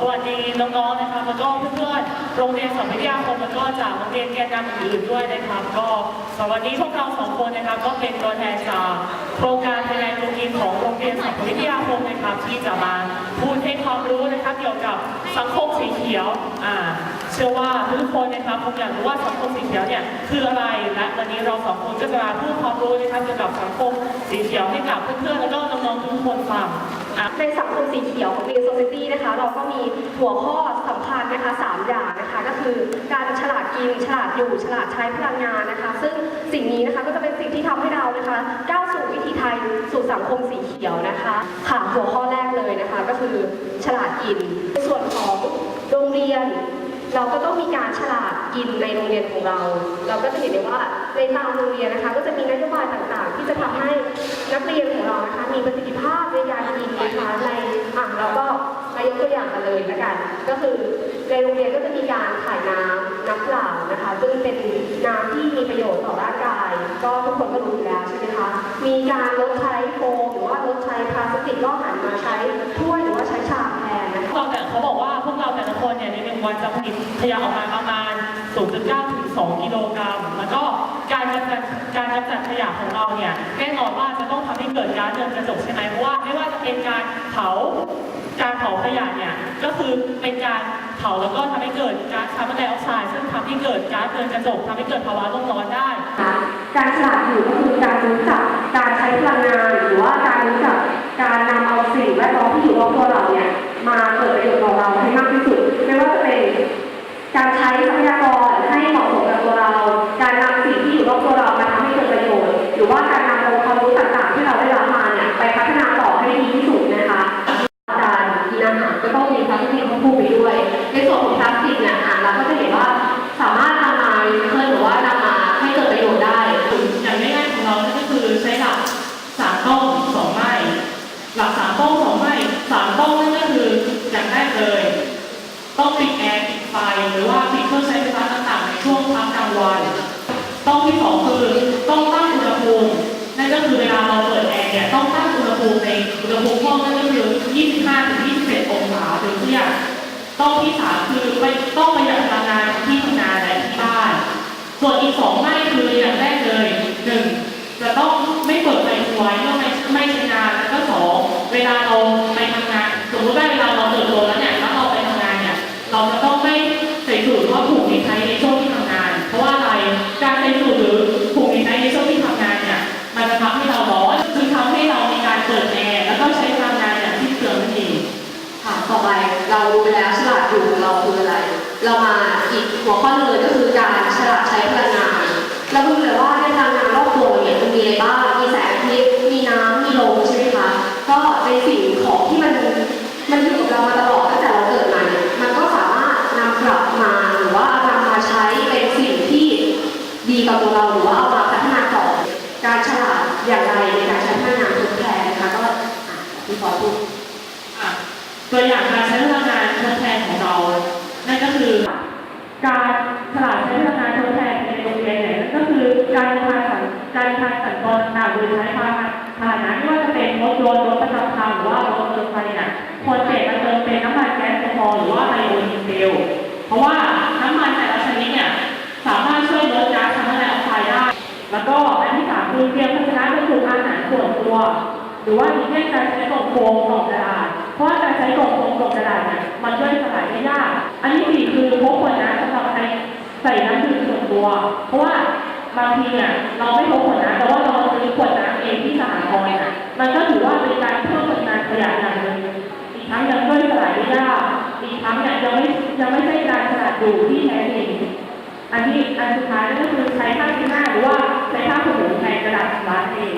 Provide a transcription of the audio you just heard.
สวัสดีน้องๆนะคะแล้วก็เพื่อนๆโรงเรียนสอนวิทยาคมแล้วก็จากโรงเรียนแกนนำอื่นๆด้วยนะครับก็สวันนี้พวกเราสองคนนะครับก็เป็นตัวแทนจากโครงการภายในโรงเรียนของโรงเรียนสอนวิทยาคมนะครับที่จะมาพูดให้ความรู้นะครับเกี่ยวกับสังคมสีเขียวอ่าเชื่อว่าทุกคนนะครับคงอยากรู้ว่าสังคมสีเขียวเนี่ยคืออะไรและวันนี้เราสองคนก็จะมาพูดความรู้นะครับเกี่ยวกับสังคมสีเขียวให้กับเพื่อนๆแล้วก็น้องๆทุกคนฟัง ในสังคมสีเขียวของ Green Society นะคะ เราก็มีหัวข้อสำคัญนะคะสามอย่างนะคะ ก็คือการฉลาดกิน ฉลาดอยู่ ฉลาดใช้พลังงานนะคะ ซึ่งสิ่งนี้นะคะก็จะเป็นสิ่งที่ทำให้เรานะคะก้าวสู่วิถีไทยสู่สังคมสีเขียวนะคะค่ะหัวข้อแรกเลยนะคะ ก็คือฉลาดกินในส่วนของโรงเรียน เราก็ต้องมีการฉลาดกินในโรงเรียนของเรา เราก็จะเห็นได้ว่าในตามโรงเรียนนะคะ ก็จะมีนโยบายต่างๆ ที่จะทำให้นักเรียนของเรานะคะ มีประสิทธิภาพในการกินนะคะในอะเราก็มายกตัวอย่างกันเลยละกัน ก็คือในโรงเรียนก็จะมีการขายน้ำน้ำเปล่านะคะ ซึ่งเป็นน้ำที่มีประโยชน์ต่อร่างกาย ก็ทุกคนก็รู้อยู่แล้วใช่ไหมคะ มีการลดใช้โฟมหรือว่าลดใช้พลาสติกก็หันมาใช้ถ้ วันจะผลิตขยะออกมาประมาณ 0.9 ถึง 2 กิโลกรัม แล้วก็การกำจัดการกำจัดขยะของเราเนี่ยแน่นอนว่าจะต้องทำให้เกิดก๊าซเรือนกระจกใช่ไหมเพราะว่าไม่ว่าจะเป็นการเผาการเผาขยะเนี่ยก็คือเป็นการเผาแล้วก็ทำให้เกิดก๊าซคาร์บอนไดออกไซด์ซึ่งทำให้เกิดก๊าซเรือนกระจกทำให้เกิดภาวะโลกร้อนได้ การฉลาดอยู่ก็คือการรู้จักการใช้พลังงานหรือว่าการรู้จักการนำเอาสิ่งแวดล้อมที่อยู่รอบตัวเราเนี่ยมาเกิดประโยชน์ต่อเรา หรือว่าการนำองค์ความรู้ต่างๆ ที่เราได้รับมาเนี่ยไปพัฒนาต่อให้ดีที่สุดนะคะการกินอาหารก็ต้องมีพลาสติกควบคู่ไปด้วย ในส่วนของพลาสติกเนี่ยอะเราก็จะเห็นว่าสามารถนำมารีไซเคิลหรือว่านำมาให้เกิดประโยชน์ได้อย่างง่ายๆของเราก็คือใช้หลักสามต้องสองไม่หลักสามต้องสองไม่สามต้องนั่นก็คืออย่างแรกเลย ต้องปิดแอร์ปิดไฟหรือว่าปิดเครื่องใช้ไฟฟ้าต่างๆในช่วงพักกลางวันต้องที่สองคือต้องตั้งอุณหภู มินั่นก็คือเวลาเราเปิดแอร์เนี่ยต้องตั้งอุณหภูมิในอุณหภูมิห้องนั่นก็คือ 25ถึง27 องศาเซลเซียสต้องที่สามคือไม่ต้องประหยัดพลังงานที่ทำงานและที่บ้าน ส่วนอีกสองไม่คืออย่างแรกเลยหนึ่งจะต้องไม่เปิดไฟไว้เมื่อไม่ไม่ใช้งานแล้วก็สองเวลาเราไปทำงานสมมติว่าเวลาเราเติบโตแล้วเนี่ยแล้วเราไปทำงานเนี่ยเราจะต้องไม่ใส่สูทหรือว่าผูกนิไทในช่วงที่ ต่อไปเรารู้ไปแล้วฉลาดอยู่ของเราคืออะไร เรามาอีกหัวข้อหนึงเลยก็คือการฉลาดใช้พลังงานเรารู้เลยว่าในพลังงานรอบตัวเราเนี่ยมันมีอะไรบ้างมีแสงอาทิตย์มีน้ำมีลมใช่ไหมคะก็ในสิ่งของที่มันมันอยู่กับเรามาตลอดตั้งแต่เราเกิดมาเนี่ยมันก็สามารถนำกลับมาหรือว่านำมาใช้เป็นสิ่งที่ดีกับตัวเราหรือว่าเอามาพัฒนาต่อการฉลาดอย่างไรในการใช้พลังงานทดแทนนะคะก็พี่ขอพูด อยางการใช้พลังงานทดแทนของเรา นั่นก็คือ การฉลาดใช้พลังงานทดแทนในโรงเรียนเนี่ยนั่นก็คือการทานสัญการทานสัญจรต่างโดยใช้พาหนะพาหนะไม่ว่าจะเป็นรถยนต์รถประจำทางหรือว่ารถมอเตอร์ไซค์เนี่ยควรเปลี่ยนมาเติมเป็นน้ำมันแก๊สโซฮอล์หรือว่าไบโอดีเซลเพราะว่าน้ำมันแต่ละชนิดเนี่ยสามารถช่วยลดก๊าซคาร์บอนไดออกไซด์ได้ แล้วก็อันที่สามคือเตรียมภาชนะบรรจุอาหารส่วนตัว หรือว่าอย่างเช่นการใช้กล่องโฟมกล่องกระดาษ เพราะว่าการใช้กล่องโฟมกล่องกระดาษเนี่ยมันย่อยสลายได้ยาก อันที่สี่คือพกขวดน้ำสำหรับใช้ใส่น้ำดื่มส่วนตัว เพราะว่าบางทีเนี่ยเราไม่พกขวดน้ำแต่ว่าเราซื้อขวดน้ำเองที่สหกรณ์น่ะมันก็ถือว่าเป็นการเพิ่มปริมาณขยะอย่างหนึ่งอีกทั้งยังย่อยสลายได้ยากอีกทั้งเนี่ยยังไม่ยังไม่ใช่การฉลาดอยู่ที่แท้จริงอันที่อันสุดท้ายก็คือใช้ผ้าเช็ดหน้าหรือว่าใช้ผ้าขนหนูแทนกระดาษชำระเอง